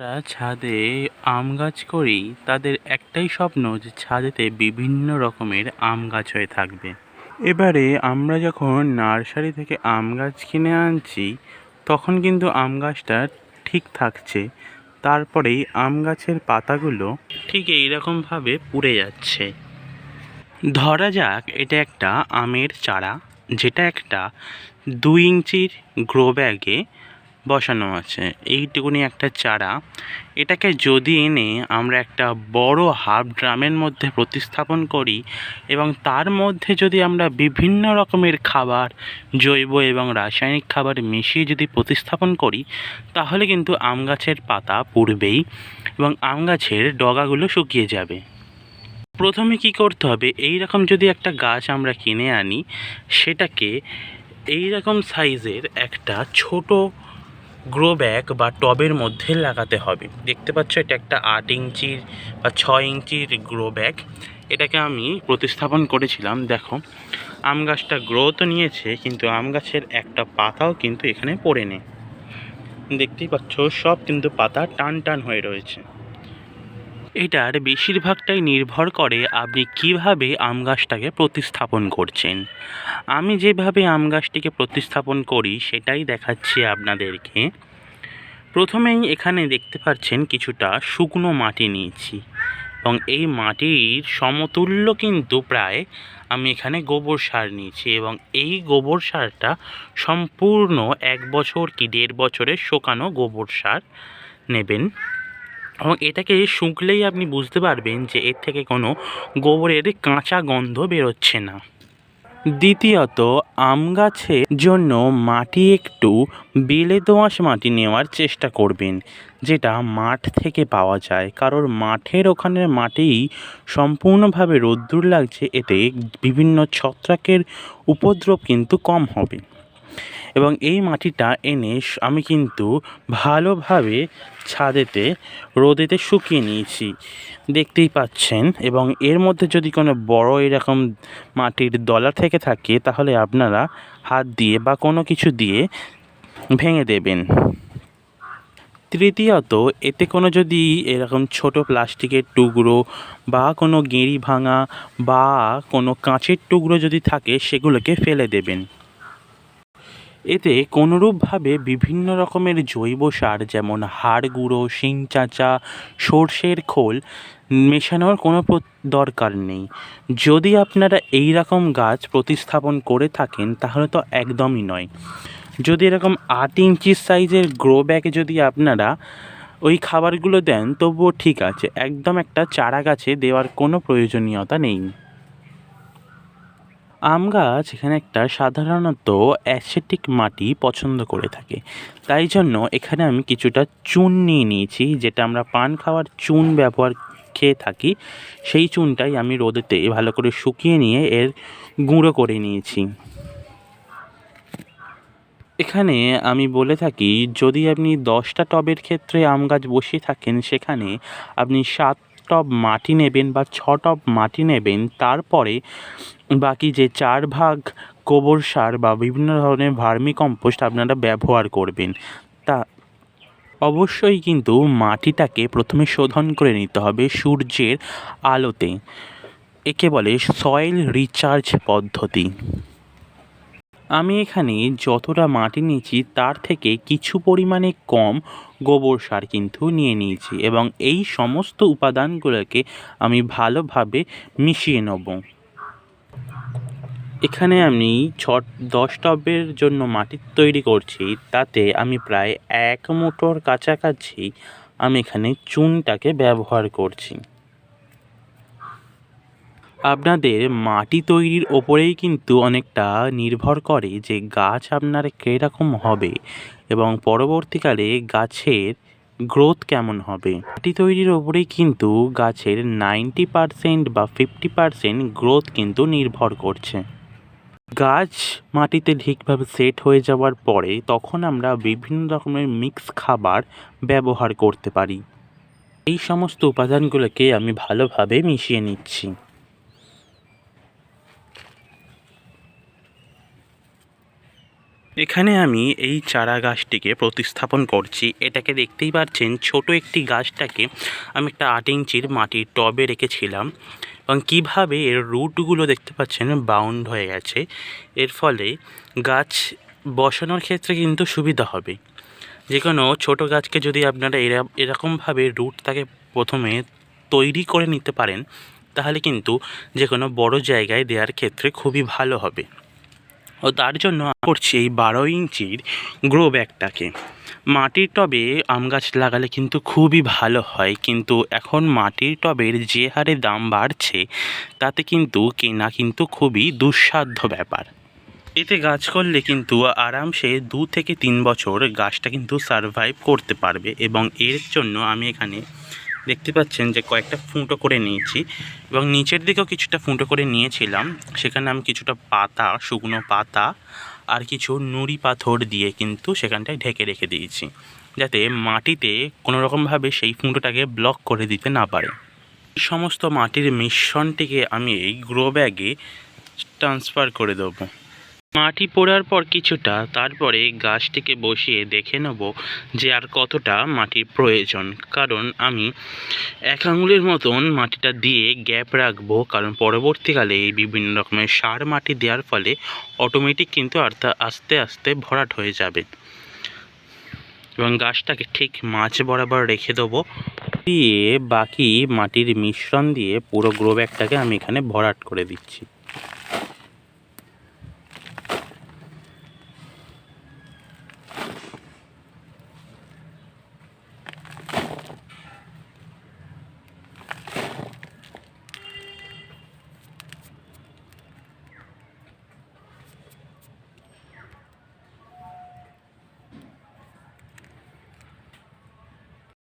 যারা ছাদে আম গাছ করি, তাদের একটাই স্বপ্ন যে ছাদেতে বিভিন্ন রকমের আম গাছ হয়ে থাকবে। এবারে আমরা যখন নার্সারি থেকে আম গাছ কিনে আনছি, তখন কিন্তু আম গাছটা ঠিক থাকছে। তারপরেই আম গাছের পাতাগুলো ঠিক এইরকমভাবে পুড়ে যাচ্ছে। ধরা যাক, এটা একটা আমের চারা, যেটা একটা দুই ইঞ্চির গ্রো ব্যাগে বসানো আছে। এইটুকুনি একটা চারা। এটাকে যদি এনে আমরা একটা বড় হাফ ড্রামের মধ্যে প্রতিস্থাপন করি এবং তার মধ্যে যদি আমরা বিভিন্ন রকমের খাবার, জৈব এবং রাসায়নিক খাবার মিশিয়ে যদি প্রতিস্থাপন করি, তাহলে কিন্তু আম গাছের পাতা পুড়বেই এবং আম গাছের ডগাগুলো শুকিয়ে যাবে। প্রথমে কি করতে হবে? এই রকম যদি একটা গাছ আমরা কিনে আনি, সেটাকে এই রকম সাইজের একটা ছোট গ্রো ব্যাগ বা টবের মধ্যে লাগাতে হবে। দেখতে পাচ্ছ, এটা একটা আট ইঞ্চির বা ছ ইঞ্চির গ্রো ব্যাগ এটাকে আমি প্রতিস্থাপন করেছিলাম, দেখো। আম গাছটা গ্রো তো নিয়েছে, কিন্তু আম গাছের একটা পাতাও কিন্তু এখানে পড়ে নেই দেখতেই পাচ্ছ, সব কিন্তু পাতা টান টান হয়ে রয়েছে। এটার বেশিরভাগটাই নির্ভর করে আপনি কীভাবে আম গাছটাকে প্রতিস্থাপন করছেন। আমি যেভাবে আম গাছটিকে প্রতিস্থাপন করি, সেটাই দেখাচ্ছি আপনাদেরকে। প্রথমেই এখানে দেখতে পাচ্ছেন কিছুটা শুকনো মাটি নিয়েছি এবং এই মাটির সমতুল্য কিন্তু প্রায় আমি এখানে গোবর সার নিয়েছি এবং এই গোবর সারটা সম্পূর্ণ এক বছর কি দেড় বছরের শোকানো গোবর সার নেবেন। এবং এটাকে শুকলেই আপনি বুঝতে পারবেন যে এর থেকে কোনো গোবরের কাঁচা গন্ধ বেরোচ্ছে না। দ্বিতীয়ত, আম গাছের জন্য মাটি একটু বেলে দোআঁশ মাটি নেওয়ার চেষ্টা করবেন, যেটা মাঠ থেকে পাওয়া যায়। কারণ মাঠের ওখানের মাটি সম্পূর্ণভাবে রোদ্দুর লাগছে, এতে বিভিন্ন ছত্রাকের উপদ্রব কিন্তু কম হবে। এবং এই মাটিটা এনে আমি কিন্তু ভালোভাবে ছাদেতে, রোদেতে শুকিয়ে নিয়েছি। দেখতেই পাচ্ছেন? এবং এর মধ্যে যদি কোনো বড় এরকম মাটির দলা থেকে থাকে, তাহলে আপনারা হাত দিয়ে বা কোনো কিছু দিয়ে ভেঙে দেবেন। তৃতীয়ত, এতে কোনো যদি এরকম ছোট প্লাস্টিকের টুকরো বা কোনো গেঁড়ি ভাঙা বা কোনো কাঁচের টুকরো যদি থাকে, সেগুলোকে ফেলে দেবেন। এতে কোনোরূপভাবে বিভিন্ন রকমের জৈব সার যেমন হাড় গুঁড়ো, শিং চাঁচা, সর্ষের খোল মেশানোর কোনো দরকার নেই। যদি আপনারা এই রকম গাছ প্রতিস্থাপন করে থাকেন, তাহলে তো একদমই নয়। যদি এরকম আট ইঞ্চির সাইজের গ্রো ব্যাগে যদি আপনারা ওই খাবারগুলো দেন, তবুও ঠিক আছে, একদম একটা চারা গাছে দেওয়ার কোনো প্রয়োজনীয়তা নেই। আম গাছ এখানে একটা সাধারণত অ্যাসেটিক মাটি পছন্দ করে থাকে। তাই জন্য এখানে আমি কিছুটা চুন নিয়ে নিয়েছি, যেটা আমরা পান খাওয়ার চুন ব্যবহার খেয়ে থাকি। সেই চুনটাই আমি রোদেতে ভালো করে শুকিয়ে নিয়ে এর গুঁড়ো করে নিয়েছি। এখানে আমি বলে থাকি, যদি আপনি দশটা টবের ক্ষেত্রে আম গাছ বসিয়ে থাকেন, সেখানে আপনি সাত টব মাটি নেবেন বা ছ টব মাটি নেবেন। তারপরে বাকি যে চার ভাগ গোবর সার বা বিভিন্ন ধরনের ভার্মি কম্পোস্ট আপনারা ব্যবহার করবেন, তা অবশ্যই কিন্তু মাটিটাকে প্রথমে শোধন করে নিতে হবে সূর্যের আলোতে। একে বলে সয়েল রিচার্জ পদ্ধতি। আমি এখানে যতটা মাটি নিয়েছি তার থেকে কিছু পরিমাণে কম গোবর সার কিন্তু নিয়ে নিয়েছি এবং এই সমস্ত উপাদানগুলোকে আমি ভালোভাবে মিশিয়ে নেব। এখানে আমি ছ দশ টবের জন্য মাটি তৈরি করছি, তাতে আমি প্রায় এক মুঠোর কাছাকাছি আমি এখানে চুনটাকে ব্যবহার করছি। আপনাদের মাটি তৈরির ওপরেই কিন্তু অনেকটা নির্ভর করে যে গাছ আপনার কীরকম হবে এবং পরবর্তীকালে গাছের গ্রোথ কেমন হবে। মাটি তৈরির ওপরেই কিন্তু গাছের নাইনটি পারসেন্ট বা ফিফটি পারসেন্ট গ্রোথ কিন্তু নির্ভর করছে। গাছ মাটিতে ঠিকভাবে সেট হয়ে যাওয়ার পরে তখন আমরা বিভিন্ন রকমের মিক্স খাবার ব্যবহার করতে পারি। এই সমস্ত উপাদানগুলোকে আমি ভালোভাবে মিশিয়ে নিচ্ছি। এখানে আমি এই চারা গাছটিকে প্রতিস্থাপন করছি। এটাকে দেখতেই পাচ্ছেন, ছোট একটি গাছটাকে আমি একটা আট ইঞ্চির মাটির টবে রেখেছিলাম। এবং কীভাবে এর রুটগুলো দেখতে পাচ্ছেন বাউন্ড হয়ে গেছে, এর ফলে গাছ বসানোর ক্ষেত্রে কিন্তু সুবিধা হবে। যে কোনো ছোটো গাছকে যদি আপনারা এরা, এরকমভাবে রুটটাকে প্রথমে তৈরি করে নিতে পারেন, তাহলে কিন্তু যে কোনো বড় জায়গায় দেওয়ার ক্ষেত্রে খুবই ভালো হবে। ও তার জন্য করছি এই বারো ইঞ্চির গ্রো ব্যাগটাকে। মাটির টবে আম গাছ লাগালে কিন্তু খুবই ভালো হয়, কিন্তু এখন মাটির টবের যে হারে দাম বাড়ছে, তাতে কিন্তু কেনা কিন্তু খুবই দুঃসাধ্য ব্যাপার। এতে গাছ করলে কিন্তু আরামসে দু থেকে তিন বছর গাছটা কিন্তু সারভাইভ করতে পারবে এবং এর জন্য আমি এখানে দেখতে পাচ্ছেন যে কয়েকটা ফুটো করে নিয়েছি এবং নিচের দিকেও কিছুটা ফুটো করে নিয়েছিলাম। সেখানে আমি কিছুটা পাতা, শুকনো পাতা আর কিছু নুড়ি পাথর দিয়ে কিন্তু সেখানটায় ঢেকে রেখে দিয়েছি, যাতে মাটিতে কোনো রকমভাবে সেই ফুটোটাকে ব্লক করে দিতে না পারে। সমস্ত মাটির মিশ্রণটিকে আমি এই গ্রো ব্যাগে ট্রান্সফার করে দেবো। মাটি পোড়ার পর কিছুটা তারপরে গাছটিকে বসিয়ে দেখে নেব যে আর কতটা মাটির প্রয়োজন। কারণ আমি এক আঙুলের মতন মাটিটা দিয়ে গ্যাপ রাখব, কারণ পরবর্তীকালে এই বিভিন্ন রকমের সার মাটি দেওয়ার ফলে অটোমেটিক কিন্তু আস্তে আস্তে ভরাট হয়ে যাবে। এবং গাছটাকে ঠিক মাছ বরাবর রেখে দেবো। দিয়ে বাকি মাটির মিশ্রণ দিয়ে পুরো গ্রো ব্যাগটাকে আমি এখানে ভরাট করে দিচ্ছি।